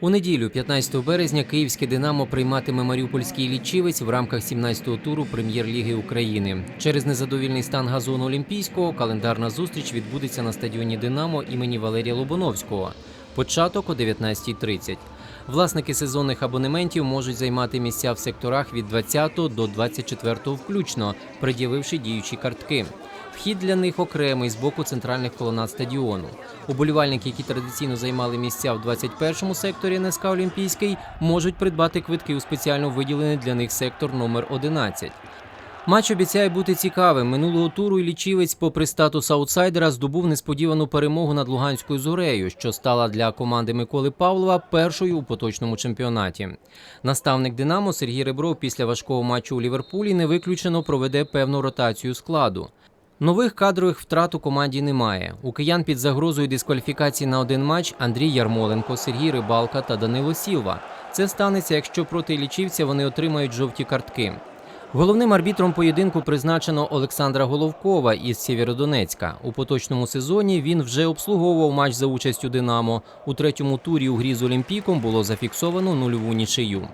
У неділю, 15 березня, київське Динамо прийматиме Маріупольський лічівець в рамках 17-го туру Прем'єр-ліги України. Через незадовільний стан газону Олімпійського календарна зустріч відбудеться на стадіоні Динамо імені Валерія Лобановського. Початок о 19.30. Власники сезонних абонементів можуть займати місця в секторах від 20 до 24 включно, пред'явивши діючі картки. Вхід для них окремий з боку центральних колонад стадіону. Уболівальники, які традиційно займали місця в 21-му секторі НСК Олімпійський, можуть придбати квитки у спеціально виділений для них сектор номер 11. Матч обіцяє бути цікавим. Минулого туру лічівець, попри статус аутсайдера, здобув несподівану перемогу над Луганською зорею, що стала для команди Миколи Павлова першою у поточному чемпіонаті. Наставник Динамо Сергій Ребров після важкого матчу у Ліверпулі не виключено проведе певну ротацію складу. Нових кадрових втрат у команді немає. У киян під загрозою дискваліфікації на один матч Андрій Ярмоленко, Сергій Рибалка та Данило Сілва. Це станеться, якщо проти лічівця вони отримають жовті картки. Головним арбітром поєдинку призначено Олександра Головкова із Сєвєродонецька. У поточному сезоні він вже обслуговував матч за участю Динамо. У третьому турі у грі з Олімпіком було зафіксовано нульову нічию.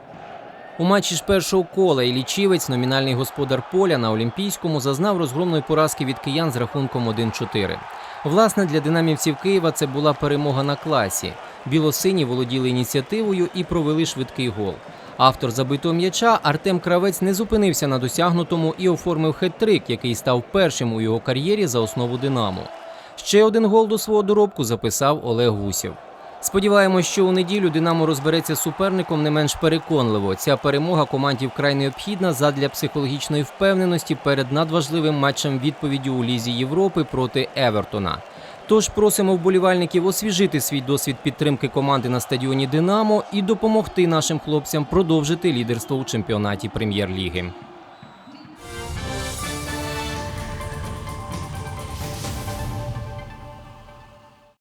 У матчі ж першого кола Ілічівець, номінальний господар поля на Олімпійському, зазнав розгромної поразки від киян з рахунком 1-4. Власне, для динамівців Києва це була перемога на класі. Білосині володіли ініціативою і провели швидкий гол. Автор забитого м'яча Артем Кравець не зупинився на досягнутому і оформив хет-трик, який став першим у його кар'єрі за основу Динамо. Ще один гол до свого доробку записав Олег Гусєв. Сподіваємось, що у неділю Динамо розбереться з суперником не менш переконливо. Ця перемога команді вкрай необхідна задля психологічної впевненості перед надважливим матчем відповіді у Лізі Європи проти Евертона. Тож просимо вболівальників освіжити свій досвід підтримки команди на стадіоні Динамо і допомогти нашим хлопцям продовжити лідерство у чемпіонаті прем'єр-ліги.